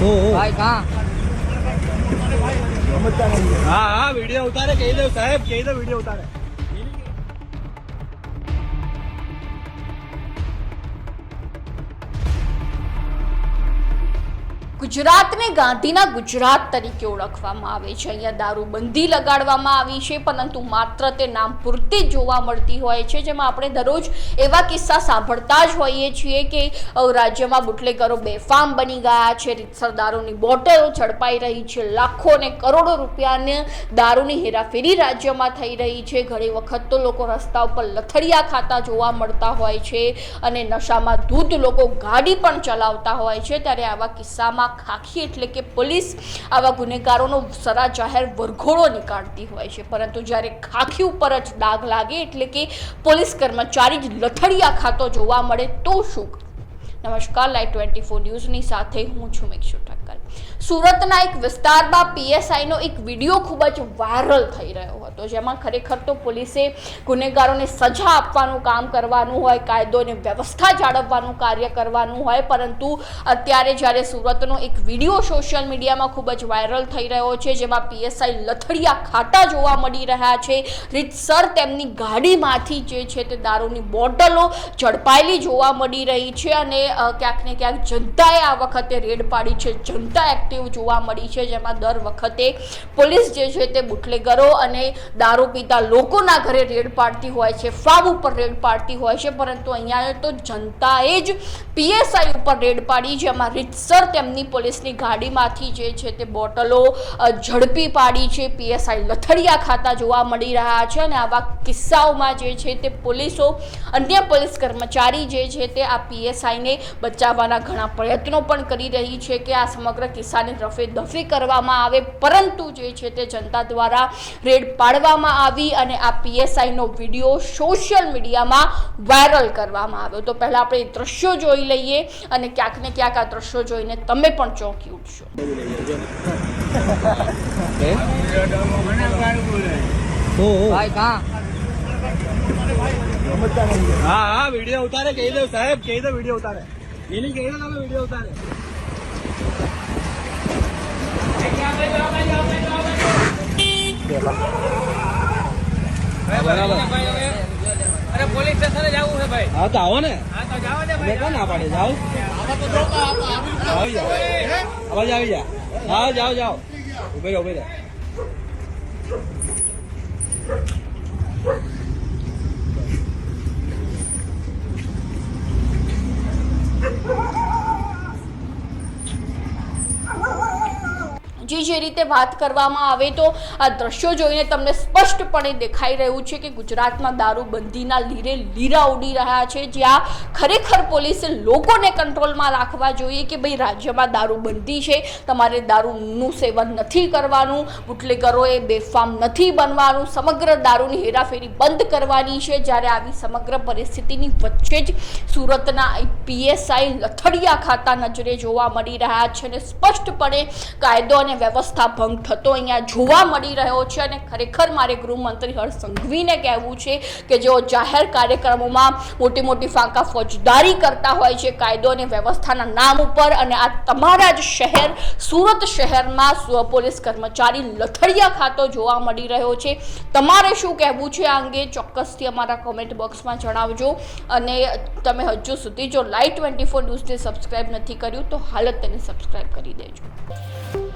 હો હો ભાઈ કहाँ હા હા વીડિયો ઉતારે કહી દઉં સાહેબ કહી દો વીડિયો ઉતારે. ગુજરાતને ગાંધીના ગુજરાત તરીકે ઓળખવામાં આવે છે. અહીંયા દારૂબંધી લગાડવામાં આવી છે, પરંતુ માત્ર તે નામ પૂરતી જોવા મળતી હોય છે, જેમાં આપણે દરરોજ એવા કિસ્સા સાંભળતા જ હોઈએ છીએ કે રાજ્યમાં બુટલેગરો બેફામ બની ગયા છે રીતસર દારૂની બોટલો ઝડપાઈ રહી છે, લાખો અને કરોડો રૂપિયાને દારૂની હેરાફેરી રાજ્યમાં થઈ રહી છે. ઘણી વખત તો લોકો રસ્તા ઉપર લથડિયા ખાતા જોવા મળતા હોય છે અને નશામાં ધૂત લોકો ગાડી પણ ચલાવતા હોય છે. ત્યારે આવા કિસ્સામાં ખાખી એટલે કે પોલીસ આવા ગુનેગારોનો સરા જાહેર વરઘોડો નીકાળતી હોય છે. પરંતુ જ્યારે ખાખી ઉપર જ ડાઘ લાગે એટલે કે પોલીસ કર્મચારી જ લથડિયા ખાતો જોવા મળે તો શું નમસ્કાર, લાઈવ ટ્વેન્ટી ફોર ન્યૂઝની સાથે હું છું મેક્ષુ ઠક્કર. સુરતના એક વિસ્તારમાં પીએસઆઈનો એક વીડિયો ખૂબ જ વાયરલ થઈ રહ્યો હતો, જેમાં ખરેખર તો પોલીસે ગુનેગારોને સજા આપવાનું કામ કરવાનું હોય કાયદો અને વ્યવસ્થા જાળવવાનું કાર્ય કરવાનું હોય, પરંતુ અત્યારે જ્યારે સુરતનો એક વીડિયો સોશિયલ મીડિયામાં ખૂબ જ વાયરલ થઈ રહ્યો છે, જેમાં પીએસઆઈ લથડિયા ખાટા જોવા મળી રહ્યા છે, રીતસર તેમની ગાડીમાંથી જે છે તે દારૂની બોટલો ઝડપાયેલી જોવા મળી રહી છે અને ક્યાંક ને ક્યાંક જનતાએ આ વખતે રેડ પાડી છે, જનતા એક્ટિવ જોવા મળી છે, જેમાં દર વખતે પોલીસ જે છે તે બુટલેગરો અને દારૂ પીતા લોકોના ઘરે રેડ પાડતી હોય છે ફાર્મ ઉપર રેડ પાડતી હોય છે, પરંતુ અહીંયા તો જનતાએ જ પીએસઆઈ ઉપર રેડ પાડી જેમાં રીતસર તેમની પોલીસની ગાડીમાંથી જે છે તે બોટલો ઝડપી પાડી છે. પીએસઆઈ લથડિયા ખાતા જોવા મળી રહ્યા છે અને આવા કિસ્સાઓમાં જે છે તે પોલીસો, અન્ય પોલીસ કર્મચારી જે છે તે આ પીએસઆઈને બચાવવાના ઘણા પ્રયત્નો પણ કરી રહી છે કે આ સમગ્ર કિસ્સાની રફે દફી કરવામાં આવે. પરંતુ જે છે તે જનતા દ્વારા રેડ ઉપાડવામાં આવી અને આ પીએસઆઈનો વીડિયો સોશિયલ મીડિયામાં વાયરલ કરવામાં આવ્યો. તો પહેલાં આપણે એ દ્રશ્યો જોઈ લઈએ અને ક્યાંક ને ક્યાંક આ દ્રશ્યો જોઈને તમે પણ ચોંકી ઉઠશો. હા હા વીડિયો ઉતારે કહી દઉં સાહેબ કહી દો વીડિયો ઉતારે. એની કહી દો તમે વીડિયો ઉતારે. અરે પોલીસ સ્ટેશન જવું છે ભાઈ. હા તો આવો ને. મેં કોણ ના પાડે? જાઓ. અવાજ આવી જા. હા જાઓ જાઓ. ઉભે ઉભે રહે. જે જે રીતે વાત કરવામાં આવે તો આ દ્રશ્યો જોઈને તમને સ્પષ્ટપણે દેખાઈ રહ્યું છે કે ગુજરાતમાં દારૂબંધીના લીરે લીરા ઉડી રહ્યા છે. જ્યાં ખરેખર પોલીસે લોકોને કંટ્રોલમાં રાખવા જોઈએ કે ભાઈ રાજ્યમાં દારૂબંધી છે, તમારે દારૂનું સેવન નથી કરવાનું, બુટલેગરોએ બેફામ નથી બનવાનું, સમગ્ર દારૂની હેરાફેરી બંધ કરવાની છે. જ્યારે આવી સમગ્ર પરિસ્થિતિની વચ્ચે જ સુરતના પીએસઆઈ લથડિયા ખાતા નજરે જોવા મળી રહ્યા છે અને સ્પષ્ટપણે કાયદો અને વ્યવસ્થા ભંગ થતો અહીંયા જોવા મળી રહ્યો છે અને ખરેખર મારે ગૃહમંત્રી હર્ષ સંઘવીને કહેવું છે કે જેઓ જાહેર કાર્યક્રમોમાં મોટી મોટી ફાંકા ફોજદારી કરતા હોય છે, કાયદો અને વ્યવસ્થાના નામ ઉપર અને આ તમારા જ શહેર, સુરત શહેરમાં પોલીસ કર્મચારી લથડિયા ખાતો જોવા મળી રહ્યો છે. તમારે શું કહેવું છે આ અંગે ચોક્કસથી અમારા કોમેન્ટ બોક્સમાં જણાવજો અને તમે હજુ સુધી જો લાઈવ ટ્વેન્ટી ફોર ન્યૂઝને સબસ્ક્રાઈબ નથી કર્યું તો હાલત તેને સબસ્ક્રાઈબ કરી દેજો.